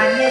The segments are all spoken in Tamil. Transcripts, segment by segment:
அந்த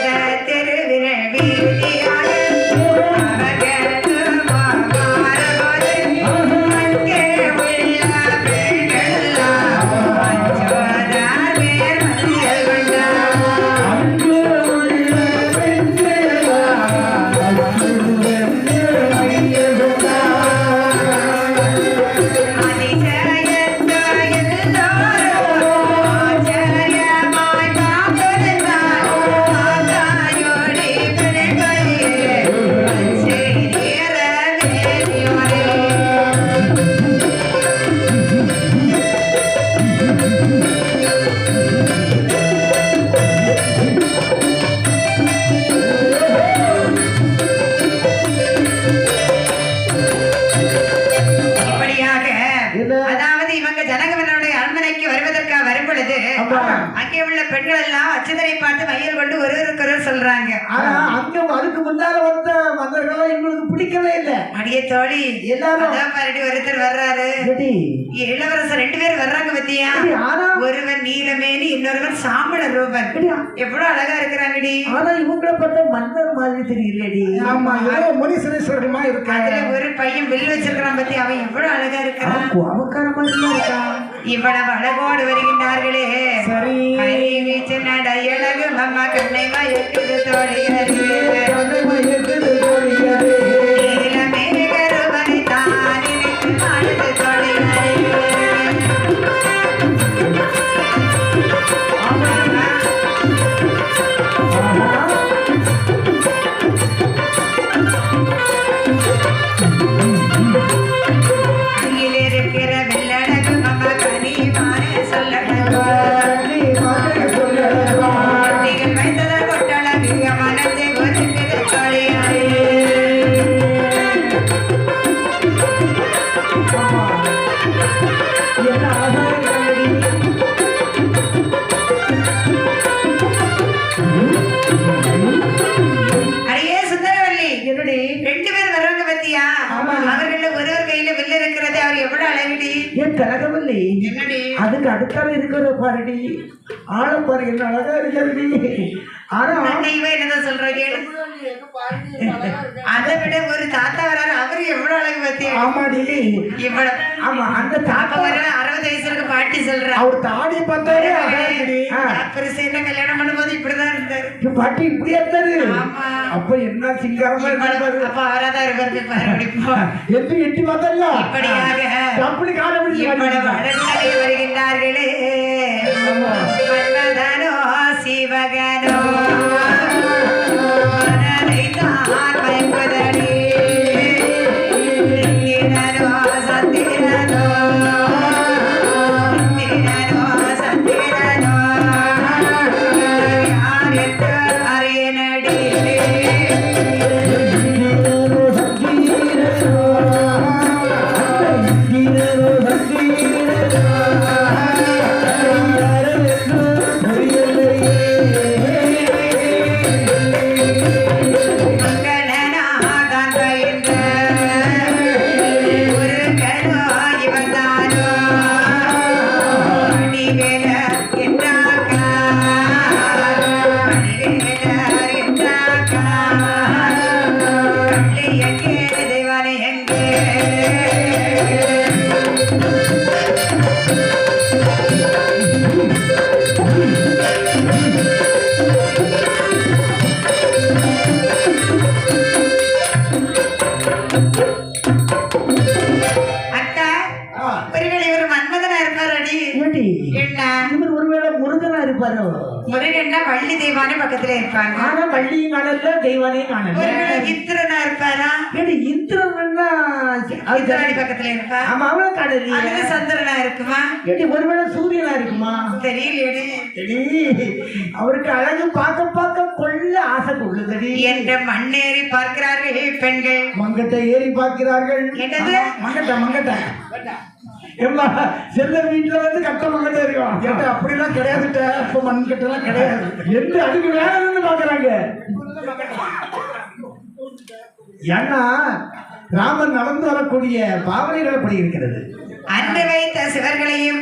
அரண்மனைக்கு வருவதற்காக வரும் பொழுது. அங்கே உள்ள பெண்கள் எல்லாம் அச்சுதரை பார்த்து மையல் கொண்டு ஒருவருக்கு ஒருவர் சொல்றாங்க. ஆனா அங்க அதுக்கு முன்னால வந்த மன்னர்களா எங்களுக்கு பிடிக்கவே இல்லை. அடியே தோழி எல்லாரும். பாருடி ஒருத்தர் வர்றாரு? இளவரசர் ரெண்டு பேரும் வர்றாங்க பத்தியா? ஒருவன் நீலமேனி இன்னொருவன் சாம்பள ரூபன்? எவ்வளவு அழகா இருக்கிறாங்கடி. ஆனா இவங்களை பார்த்தா மன்னர் மாதிரி தெரியலடி. ஆமா. அதுல இருக்காங்க. ஒரு பையன் வில் வச்சிருக்கிறான் பத்தி அவன் எவ்வளவு அழகா இருக்கிறான். அவன் கோபக்கார மாதிரியா இருக்கான். இவ்வளவு அழகோடு வருகின்றார்களே. சரி. வீச்சு நடையழகு மம்மா கண்ணை மயக்குது கண்ணை அதுக்கு அடுத்தால இருக்கிற பாருடி. ஆள பாரு என்ன அழகா இருக்கிறடி ஆனா அண்ணா இவன் என்னதான் சொல்ற கேளு. அதை விட ஒரு தாத்தா வராரு அவரு எவ்வளவு அழகு பத்தியா ஆமாடி. இவ்வளவு. ஆமா அந்த தாத்தா வர அறுபது வயசு இருக்கு பாட்டி சொல்றா. அவர் தாடி. ஆ. பெருசு என்ன கல்யாணம் பண்ணும்போது இப்படிதான் இருந்தாரு. இந்த பாட்டி இப்படியா இருந்தாரு ஆமா. அப்ப என்ன சிங்காரமா இருந்தாரு அப்ப அவராதான் அப்படி போ. எட்டு எட்டி பார்த்தா இப்படியாக அப்படி காண அழகாக வருகின்றார்களே. இந்திரனோ சந்திரனோ இருப்பாரோ? முருகன்னா வள்ளி தெய்வானே பக்கத்துல இருப்பாங்க. ஆனா வள்ளியும் காணல தெய்வானையும் காணல. இந்திரனா இருப்பாரா? அது பக்கத்துல இருப்பா ஆமா அல்லது சந்திரனா இருக்குமா? ஏடி ஒருவேளை சூரியனா இருக்குமா? தெரியலையடி எடி, அவருக்கு அழகு பார்க்க பார்க்க கொள்ள ஆசை கொள்ளுதடி. என்ற மண்ணேறி பார்க்கிறார்கள் பெண்கள். மங்கட்ட ஏறி பார்க்கிறார்கள். என்னது? மங்கட்ட மங்கட்ட ஏம்மா செல்ல வீட்டுல வந்து கட்ட மங்கட்ட இருக்கும் ஏன்டா அப்படிலாம் கிடையாதுட்ட. இப்ப மண் கட்டெல்லாம் கிடையாது. எந்த அதுக்கு இருந்து பாக்குறாங்க ஏன்னா ராமன் நடந்து வரக்கூடிய பாவனைகள் அப்படி இருக்கிறது? அன்பு வைத்த சிவர்களையும்